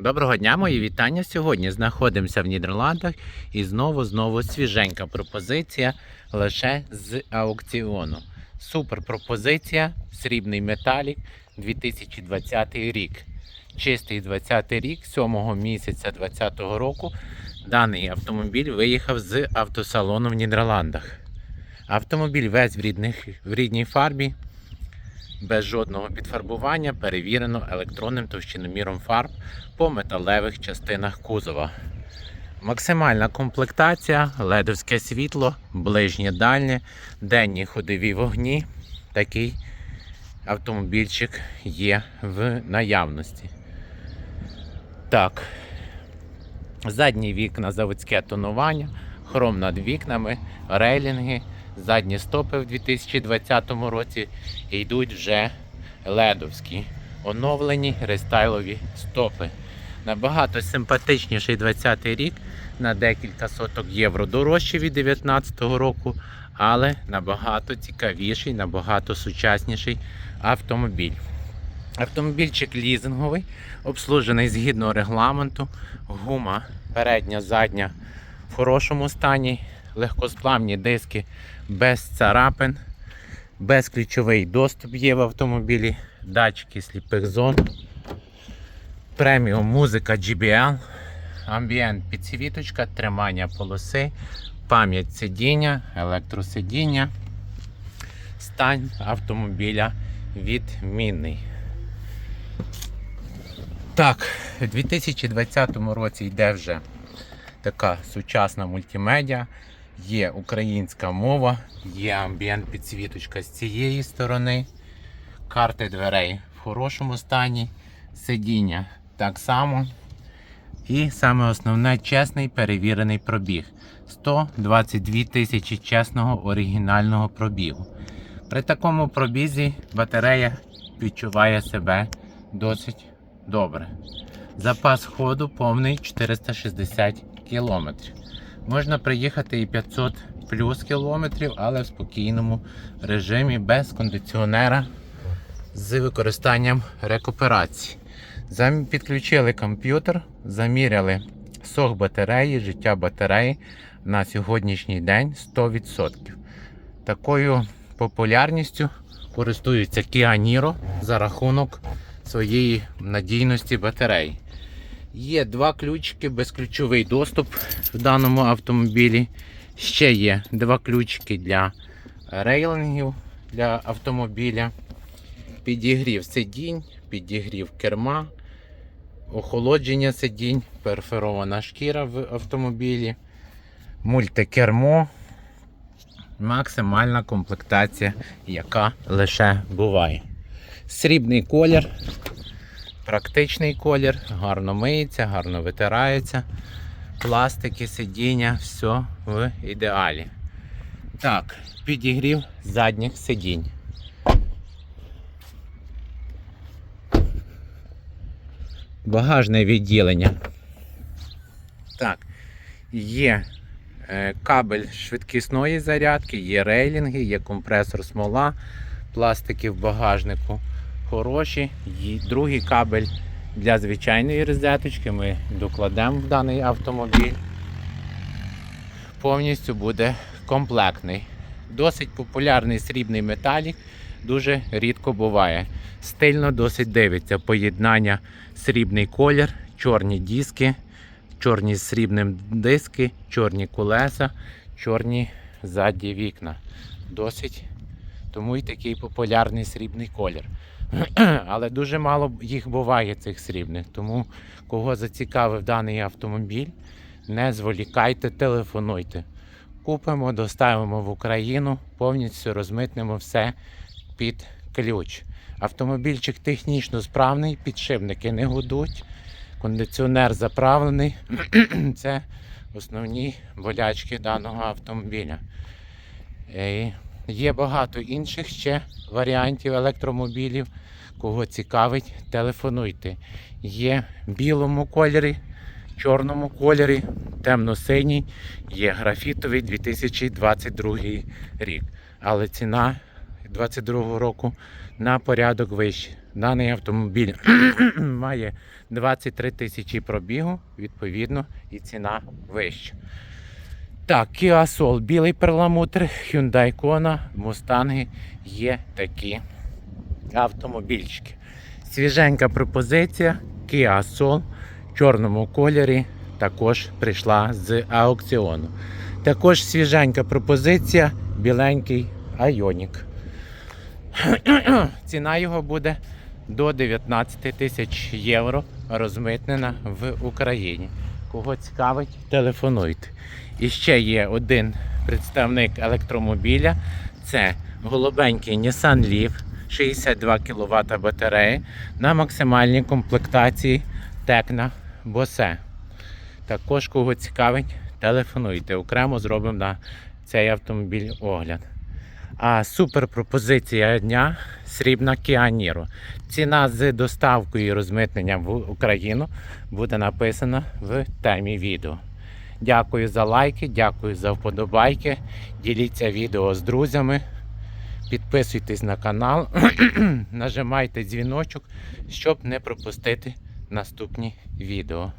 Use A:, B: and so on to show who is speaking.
A: Доброго дня, мої вітання. Сьогодні знаходимося в Нідерландах і знову знову свіженька пропозиція лише з аукціону. Супер пропозиція, срібний металік 2020 рік. Чистий 20 рік, 7 місяця 2020 року. Даний автомобіль виїхав з автосалону в Нідерландах. Автомобіль весь в, рідних, в рідній фарбі, без жодного підфарбування, перевірено електронним товщиноміром фарб по металевих частинах кузова. Максимальна комплектація, ледовське світло, ближнє дальнє, денні ходові вогні. Такий автомобільчик є в наявності. Так. Задні вікна заводське тонування, хром над вікнами, рейлінги, задні стопи в 2020 році і йдуть вже ледовські, оновлені рестайлові стопи. Набагато симпатичніший 20 рік на декілька соток євро дорожче від 2019 року, але набагато цікавіший, набагато сучасніший автомобіль. Автомобільчик лізинговий, обслужений згідно регламенту, гума передня, задня в хорошому стані, легкосплавні диски без царапин, безключовий доступ є в автомобілі, датчики сліпих зон, преміум музика GBL, амбієнт підсвіточка, тримання полоси, пам'ять сидіння, електросидіння, стан автомобіля відмінний. Так, у 2020 році йде вже така сучасна мультимедіа, є українська мова, є амбієнт підсвіточка з цієї сторони, карти дверей в хорошому стані, сидіння так само. І саме основне чесний перевірений пробіг. 122 тисячі чесного оригінального пробігу. При такому пробізі батарея відчуває себе досить добре. Запас ходу повний 460 км. Можна приїхати і 500 плюс кілометрів, але в спокійному режимі без кондиціонера з використанням рекуперації. Підключили комп'ютер, заміряли сох батареї, життя батареї на сьогоднішній день 100%. Такою популярністю користується Kia Niro за рахунок своєї надійності батареї. Є два ключики, безключовий доступ в даному автомобілі. Ще є два ключики для рейлингів для автомобіля. Підігрів сидінь, підігрів керма, охолодження сидінь, перфорована шкіра в автомобілі, мультикермо, максимальна комплектація, яка лише буває. Срібний колір, практичний колір, гарно миється, гарно витирається. Пластики, сидіння, все в ідеалі. Так, підігрів задніх сидінь. Багажне відділення. Так, є е, кабель швидкісної зарядки, є рейлінги, є компресор смола, пластики в багажнику хороші. Другий кабель для звичайної розеточки ми докладемо в даний автомобіль. Повністю буде комплектний. Досить популярний срібний металік, дуже рідко буває. Стильно досить дивиться. Поєднання срібний колір, чорні диски, чорні з срібним диски, чорні колеса, чорні задні вікна. Досить тому і такий популярний срібний колір. Але дуже мало їх буває, цих срібних. Тому кого зацікавив даний автомобіль, не зволікайте, телефонуйте. Купимо, доставимо в Україну, повністю розмитнемо все під ключ. Автомобільчик технічно справний, підшипники не гудуть, кондиціонер заправлений. Це основні болячки даного автомобіля. Є багато інших ще варіантів електромобілів. Кого цікавить, телефонуйте. Є білому кольорі, чорному кольорі, темно-синій, є графітовий 2022 рік. Але ціна 22 року на порядок вищий. Даний автомобіль має 23 тисячі пробігу, відповідно, і ціна вища. Так, Kia Soul, білий перламутр, Hyundai Kona, Мустанги є такі автомобільчики. Свіженька пропозиція Kia Soul в чорному кольорі також прийшла з аукціону. Також свіженька пропозиція біленький Ioniq. Ціна його буде до 19 тисяч євро розмитнена в Україні. Кого цікавить, телефонуйте. І ще є один представник електромобіля. Це голубенький Nissan Leaf, 62 кВт батареї на максимальній комплектації Tecna Bose. Також кого цікавить, телефонуйте. Окремо зробимо на цей автомобіль огляд. А супер пропозиція дня срібна Niro. Ціна з доставкою і розмитненням в Україну буде написана в темі відео. Дякую за лайки, дякую за вподобайки. Діліться відео з друзями. Підписуйтесь на канал, нажимайте дзвіночок, щоб не пропустити наступні відео.